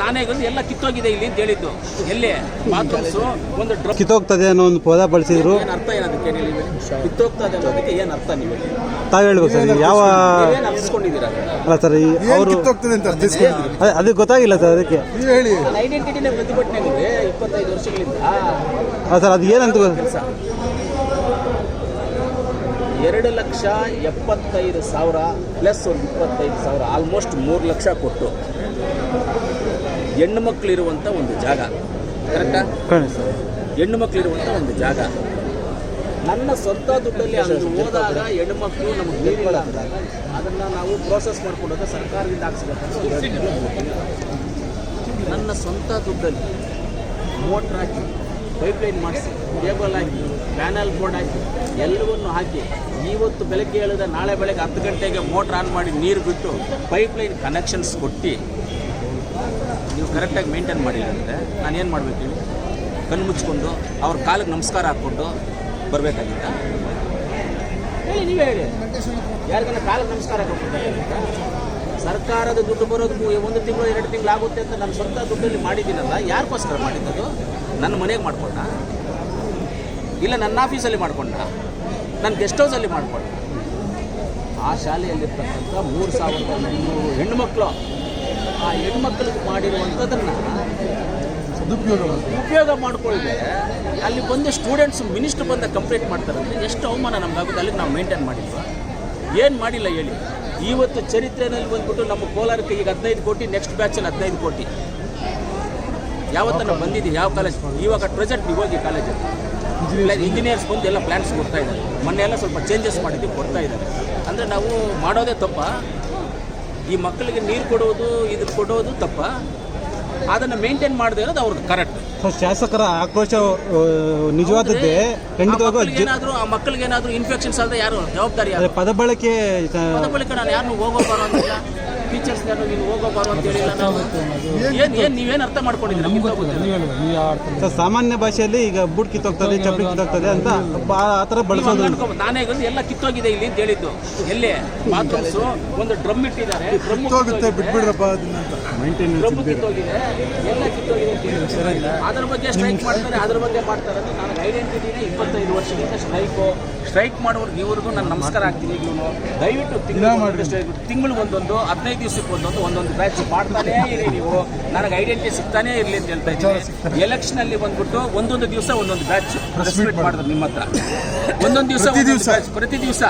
ನಾನೇ ಬಂದು ಎಲ್ಲ ಕಿತ್ತೋಗಿದೆ ಇಲ್ಲಿ ಅಂತ ಹೇಳಿದ್ದು. ಎಲ್ಲಿ? ಬಾತ್ರೂಮ್ಸ್ ಒಂದು ಡ್ರಮ್ ಕಿತ್ತೋಗ್ತದೆ ಅನ್ನೋ ಒಂದು ಪದ ಬಳಸಿದ್ರು. ಏನು ಅರ್ಥ ಏನದಕ್ಕೆ ಏನು ಅದಕ್ಕೆ ಕಿತ್ತೋಗ್ತಾ ಇದೆ ಅನ್ನೋದಕ್ಕೆ ಏನು ಅರ್ಥ ನೀವು? ತಾವು ಹೇಳ್ಬೇಕು ಸರ್ ಯಾವ ಏನು ಅಲ್ಲ ಸರ್ ಈ ಅವರು ಕಿತ್ತೋಗ್ತದೆ ಅಂತ ಅದಕ್ಕೆ ಅದೇ- ಅದು ಗೊತ್ತಾಗಿಲ್ಲ ಸರ್ ಅದಕ್ಕೆ. ನೀವು ಹೇಳಿ. ಐಡೆಂಟಿಟಿನೇ ಪ್ರತಿಭಟನೆ ಇದೆ ಇಪ್ಪತ್ತೈದು ವರ್ಷಗಳಿಂದ ಅಲ್ಲ ಸರ್ ಅದು ಏನಂತ ಗೊ- ಕೆಲಸ. ಎರಡು ಲಕ್ಷ ಎಪ್ಪತ್ತೈದು ಸಾವಿರ ಪ್ಲಸ್ ಒಂದು ಇಪ್ಪತ್ತೈದು ಸಾವಿರ ಆಲ್ಮೋಸ್ಟ್ ಮೂರು ಲಕ್ಷ ಕೊಟ್ಟು. ಹೆಣ್ಣು ಇರುವಂತ ಒಂದು ಜಾಗ. ಕರೆಕ್ಟಾ ಮಕ್ಕಳು ಇರುವಂತ ಹೆಣ್ಣು ಮಕ್ಕಳಿರುವಂಥ ಒಂದು ಜಾಗ. ನನ್ನ ಸ್ವಂತ ದುಡ್ಡಲ್ಲಿ ಅಲ್ಲಿ ಹೋದಾಗ ಹೆಣ್ಣು ಮಕ್ಕಳು ನಮಗೆ ನೀರಿಲ್ಲ ಅಂದಾಗ ಅದನ್ನು ನಾವು ಪ್ರೋಸೆಸ್ ಮಾಡ್ಕೊಂಡಾಗ ಸರ್ಕಾರದಿಂದ ಮಾಡ್ತೀವಿ. ನನ್ನ ಸ್ವಂತ ದುಡ್ಡಲ್ಲಿ ಮೋಟ್ರ್ ಹಾಕಿ ಪೈಪ್ಲೈನ್ ಮಾಡಿಸಿ ಕೇಬಲ್ ಹಾಕಿ ಪ್ಯಾನಲ್ ಬೋರ್ಡ್ ಹಾಕಿ ಎಲ್ಲವನ್ನು ಹಾಕಿ ಇವತ್ತು ಬೆಳಗ್ಗೆ ಹೇಳಿದ ನಾಳೆ ಬೆಳಗ್ಗೆ ಹತ್ತು ಗಂಟೆಗೆ ಮೋಟ್ರ್ ಆನ್ ಮಾಡಿ ನೀರು ಬಿಟ್ಟು ಪೈಪ್ಲೈನ್ ಕನೆಕ್ಷನ್ಸ್ ಕೊಟ್ಟು ಕರೆಕ್ಟಾಗಿ ಮೇಂಟೈನ್ ಮಾಡಿಲ್ಲ ಅಂದರೆ ನಾನು ಏನು ಮಾಡಬೇಕು ಹೇಳಿ? ಕಣ್ಣು ಮುಚ್ಕೊಂಡು ಅವ್ರ ಕಾಲಿಗೆ ನಮಸ್ಕಾರ ಹಾಕ್ಕೊಂಡು ಬರಬೇಕಾಗಿತ್ತ? ಹೇಳಿ, ನೀವೇ ಹೇಳಿ. ಯಾರಿಗಾನ ಕಾಲಕ್ಕೆ ನಮಸ್ಕಾರ ಹಾಕೊಂಡು ಸರ್ಕಾರದ ದುಡ್ಡು ಬರೋದು ಒಂದು ತಿಂಗಳು, ಎರಡು ತಿಂಗಳು ಆಗುತ್ತೆ ಅಂತ ನನ್ನ ಸ್ವಂತ ದುಡ್ಡಲ್ಲಿ ಮಾಡಿದ್ದೀನಲ್ಲ, ಯಾರಿಗೋಸ್ಕರ ಮಾಡಿದ್ದದು? ನನ್ನ ಮನೆಗೆ ಮಾಡ್ಕೊಂಡ? ಇಲ್ಲ, ನನ್ನ ಆಫೀಸಲ್ಲಿ ಮಾಡಿಕೊಂಡ? ನನ್ನ ಗೆಸ್ಟ್ ಹೌಸಲ್ಲಿ ಮಾಡ್ಕೊಂಡ? ಆ ಶಾಲೆಯಲ್ಲಿರ್ತಕ್ಕಂಥ ಮೂರು ಸಾವಿರದ ಮುನ್ನೂರು ಹೆಣ್ಣುಮಕ್ಕಳು ಆ ಹೆಣ್ಮಕ್ಳಿಗೆ ಮಾಡಿರುವಂಥದ್ದನ್ನು ಸದುಪಯೋಗ. ಉಪಯೋಗ ಮಾಡ್ಕೊಳ್ಳಿದೆ ಅಲ್ಲಿ ಬಂದು ಸ್ಟೂಡೆಂಟ್ಸ್ ಮಿನಿಸ್ಟರ್ ಬಂದ ಕಂಪ್ಲೇಂಟ್ ಮಾಡ್ತಾರೆ. ಅಂದರೆ ಎಷ್ಟು ಅವಮಾನ ನಮಗಾಗುತ್ತೆ ಅಲ್ಲಿ ನಾವು ಮೇಂಟೈನ್ ಮಾಡಿಲ್ವ? ಏನು ಮಾಡಿಲ್ಲ ಹೇಳಿ. ಇವತ್ತು ಚರಿತ್ರೆಯಲ್ಲಿ ಬಂದ್ಬಿಟ್ಟು ನಮ್ಮ ಕೋಲಾರಕ್ಕೆ ಈಗ ಹದಿನೈದು ಕೋಟಿ ನೆಕ್ಸ್ಟ್ ಬ್ಯಾಚಲ್ಲಿ ಹದಿನೈದು ಕೋಟಿ. ಯಾವತ್ತನ ಬಂದಿದ್ದೀವಿ ಯಾವ ಕಾಲೇಜ್ ಇವಾಗ ಪ್ರೆಸೆಂಟ್ ನೀವು ಹೋಗಿ ಕಾಲೇಜಲ್ಲಿ ಇಂಜಿನಿಯರ್ಸ್ ಬಂದು ಎಲ್ಲ ಪ್ಲ್ಯಾನ್ಸ್ ಕೊಡ್ತಾ ಇದ್ದಾರೆ. ಮೊನ್ನೆ ಎಲ್ಲ ಸ್ವಲ್ಪ ಚೇಂಜಸ್ ಮಾಡಿದ್ದೀವಿ ಕೊಡ್ತಾ ಇದ್ದಾರೆ. ಅಂದರೆ ನಾವು ಮಾಡೋದೇ ತಪ್ಪ? ಈ ಮಕ್ಕಳಿಗೆ ನೀರು ಕೊಡೋದು ಇದು ಕೊಡೋದು ತಪ್ಪ. ಅದನ್ನು ಮೇಂಟೈನ್ ಮಾಡದೇ ಇರೋದು ಅವ್ರದ್ದು ಕರೆಕ್ಟ್ ಶಾಸಕರ ಆಕ್ರೋಶ ನಿಜವಾದದ್ದೇ? ಏನಾದರೂ ಆ ಮಕ್ಕಳಿಗೆ ಏನಾದರೂ ಇನ್ಫೆಕ್ಷನ್ಸ್ ಆದರೆ ಯಾರು ಜವಾಬ್ದಾರಿ ಪದ ಬಳಕೆ ಪದ ಬಳಕೆ ನಾನು ಯಾರನ್ನು ಹೋಗೋಬಾರು ಅಂತಿಲ್ಲ ಟೀಚರ್ಸ್ ಯಾರು ನೀನು ಹೋಗೋಬಾರು ಅಂತ ಹೇಳಿಲ್ಲ ನಾನು ಏನು ಏನು ನೀವೇನು ಅರ್ಥ ಮಾಡ್ಕೊಂಡಿದ್ದೀರಾ? ಸರ್ ಸಾಮಾನ್ಯ ಭಾಷೆಯಲ್ಲಿ ಈಗ ಬುಡ್ ಕಿತ್ತೋಗ್ತದೆ ಚಪ್ಪಲಿ ಕಿತ್ತೋಗ್ತದೆ ಅಂತ ಬಾ- ಆ ಥರ ಬಳಸೋದು. ನಾನೇ ಎಲ್ಲ ಕಿತ್ತೋಗಿದೆ ಇಲ್ಲಿ ಅಂತ ಹೇಳಿದ್ದು. ಎಲ್ಲಿ? ಬಾತ್ರೂಮ್ಸ್ ಒಂದು ಡ್ರಮ್ ಇಟ್ಟಿದ್ದಾರೆ. ಡ್ರಮ್ ಕಿತ್ತೋಗುತ್ತೆ ಬಿಟ್ಬಿಡ್ರಪ್ಪ ಡ್ರಮ್ ಕಿತ್ತೋಗಿದೆ. ಎಲ್ಲ ಕಿತ್ತೋಗಿದೆ ಅಂತ. ಅದ್ರ ಬಗ್ಗೆ ಸ್ಟ್ರೈಕ್ ಮಾಡ್ತಾರೆ ಅದ್ರ ಬಗ್ಗೆ ಮಾಡ್ತಾರೆ ಅಂತ ನನಗೆ ಐಡೆಂಟಿಟಿನೇ ಇಪ್ಪತ್ತೈದು ವರ್ಷದಿಂದ ಸ್ಟ್ರೈಕು ಸ್ಟ್ರೈಕ್ ಮಾಡೋರ್ಗೆ ಇವ್ರಿಗೂ ನಾನು ನಮಸ್ಕಾರ ಆಗ್ತೀನಿ ಇವನು ದಯವಿಟ್ಟು ತಿಂಗಳು ತಿಂಗಳಿಗೆ ಒಂದೊಂದು ಹದಿನೈದು ದಿವಸಕ್ಕೆ ಒಂದೊಂದು ಒಂದೊಂದು ಬ್ಯಾಚ್ ಮಾಡ್ತಾನೆ ಇರಿ ನೀವು. ನನಗೆ ಐಡೆಂಟಿಟಿ ಸಿಗ್ತಾನೆ ಇರಲಿ ಅಂತ ಹೇಳ್ತಾ ಇದ್ದೀನಿ. ಎಲೆಕ್ಷನ್ ಅಲ್ಲಿ ಬಂದ್ಬಿಟ್ಟು ಒಂದೊಂದು ದಿವಸ ಒಂದೊಂದು ಬ್ಯಾಚ್ ಮಾಡಿದ್ರು ನಿಮ್ಮ ಹತ್ರ ಒಂದೊಂದು ದಿವ್ಸ. ಪ್ರತಿ ದಿವಸ.